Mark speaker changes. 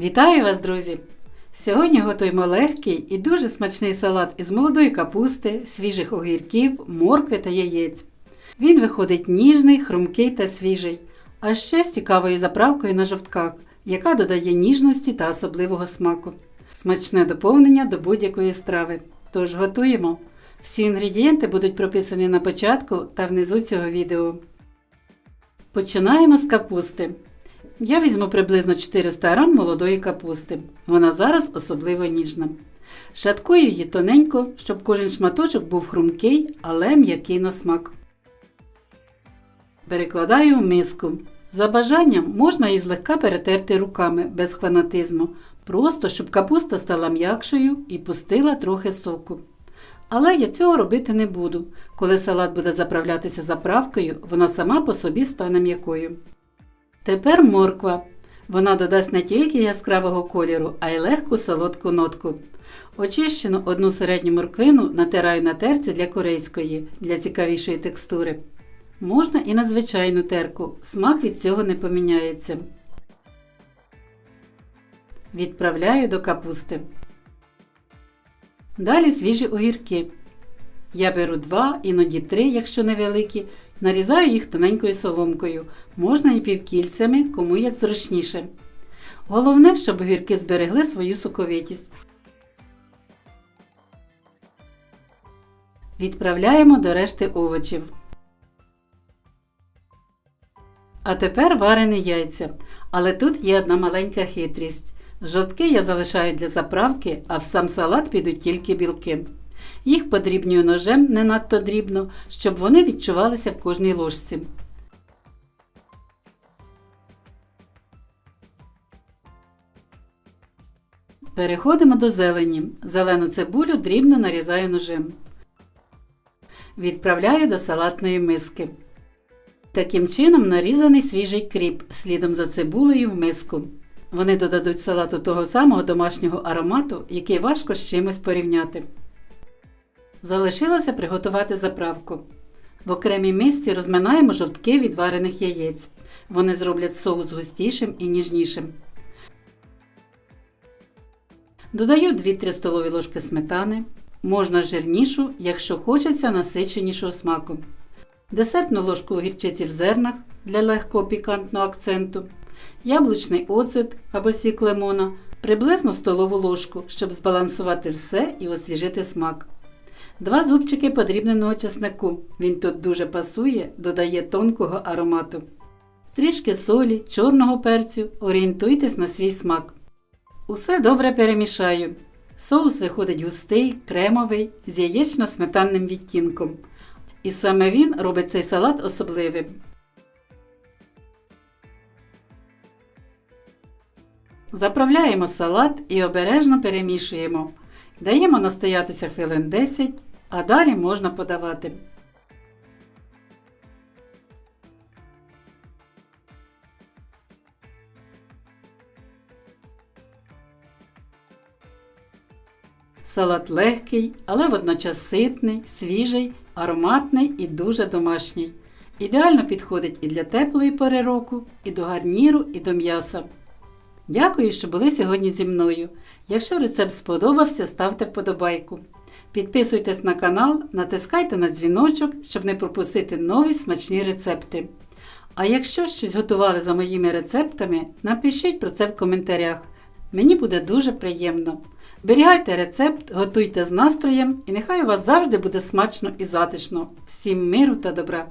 Speaker 1: Вітаю вас, друзі! Сьогодні готуємо легкий і дуже смачний салат із молодої капусти, свіжих огірків, моркви та яєць. Він виходить ніжний, хрумкий та свіжий, а ще з цікавою заправкою на жовтках, яка додає ніжності та особливого смаку. Смачне доповнення до будь-якої страви. Тож готуємо. Всі інгредієнти будуть прописані на початку та внизу цього відео. Починаємо з капусти. Я візьму приблизно 400 грам молодої капусти. Вона зараз особливо ніжна. Шаткую її тоненько, щоб кожен шматочок був хрумкий, але м'який на смак. Перекладаю в миску. За бажанням можна її злегка перетерти руками без фанатизму, просто щоб капуста стала м'якшою і пустила трохи соку. Але я цього робити не буду. Коли салат буде заправлятися заправкою, вона сама по собі стане м'якою. Тепер морква. Вона додасть не тільки яскравого кольору, а й легку солодку нотку. Очищену одну середню морквину натираю на терці для корейської, для цікавішої текстури. Можна і на звичайну терку, смак від цього не поміняється. Відправляю до капусти. Далі свіжі огірки. Я беру два, іноді три, якщо невеликі, нарізаю їх тоненькою соломкою, можна і півкільцями, кому як зручніше. Головне, щоб огірки зберегли свою соковитість. Відправляємо до решти овочів. А тепер варені яйця. Але тут є одна маленька хитрість. Жовтки я залишаю для заправки, а в сам салат підуть тільки білки. Їх подрібнюю ножем не надто дрібно, щоб вони відчувалися в кожній ложці. Переходимо до зелені. Зелену цибулю дрібно нарізаю ножем. Відправляю до салатної миски. Таким чином нарізаний свіжий кріп слідом за цибулею в миску. Вони додадуть салату того самого домашнього аромату, який важко з чимось порівняти. Залишилося приготувати заправку. В окремій мисці розминаємо жовтки від варених яєць. Вони зроблять соус густішим і ніжнішим. Додаю 2-3 столові ложки сметани. Можна жирнішу, якщо хочеться насиченішого смаку. Десертну ложку гірчиці в зернах для легкого пікантного акценту. Яблучний оцет або сік лимона, приблизно столову ложку, щоб збалансувати все і освіжити смак. Два зубчики подрібненого чеснику. Він тут дуже пасує, додає тонкого аромату. Трішки солі, чорного перцю, орієнтуйтесь на свій смак. Усе добре перемішаю. Соус виходить густий, кремовий, з яєчно-сметанним відтінком. І саме він робить цей салат особливим. Заправляємо салат і обережно перемішуємо. Даємо настоятися хвилин 10, а далі можна подавати. Салат легкий, але водночас ситний, свіжий, ароматний і дуже домашній. Ідеально підходить і для теплої пори року, і до гарніру, і до м'яса. Дякую, що були сьогодні зі мною. Якщо рецепт сподобався, ставте вподобайку. Підписуйтесь на канал, натискайте на дзвіночок, щоб не пропустити нові смачні рецепти. А якщо щось готували за моїми рецептами, напишіть про це в коментарях. Мені буде дуже приємно. Зберігайте рецепт, готуйте з настроєм і нехай у вас завжди буде смачно і затишно. Всім миру та добра!